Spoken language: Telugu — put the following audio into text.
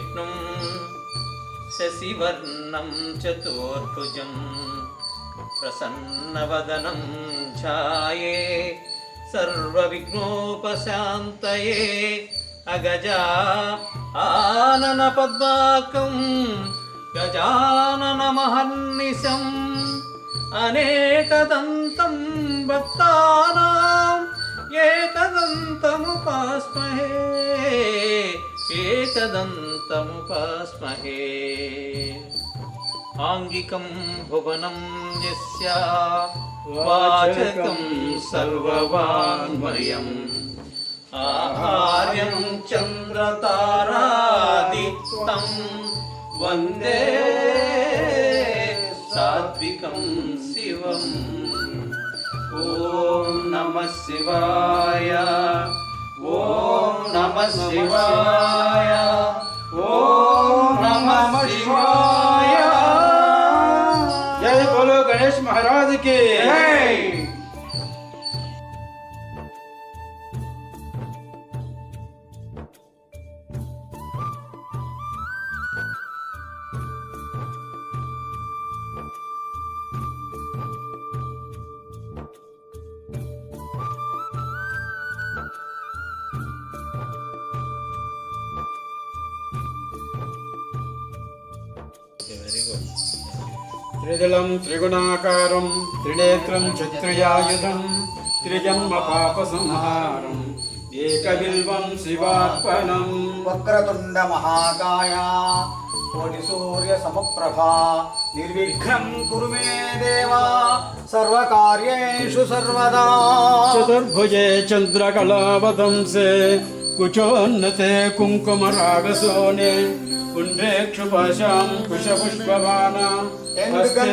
विष्णुं शशिवर्णं चतुर्भुजं प्रसन्नवदनं ध्याये सर्वविघ्नोपशान्तये अगजा आननपद्माकं गजाननमहर्निशम् अनेकदन्तं भक्तानाम् एकदन्तमुपास्महे एकदन्त ఆంగికం భువనం యస్య వాచకం సర్వవాన్మయం ఆహార్యం చంద్రతారాదిత్తం వందే సాత్వికం శివం ఓం నమ శివాయ ఓం నమ శివాయ ఓం Hey. महाराज के Very good. త్రిదళం త్రిగుణాకారం త్రినేత్రం చత్రయాయుధం త్రిజన్మ పాప సంహారం ఏకబిల్వం శివార్పణం. వక్రతుండ మహాకాయ కోటి సూర్య సమప్రభా నిర్విఘ్నం కురు దేవా సర్వకార్యేషు సర్వదా. చతుర్భుజే చంద్రకళావతంసే कुचोन्नते कुङ्कुमरागसोने पुण्ड्रेक्षुपाशां कुशपुष्पवाना हस्ते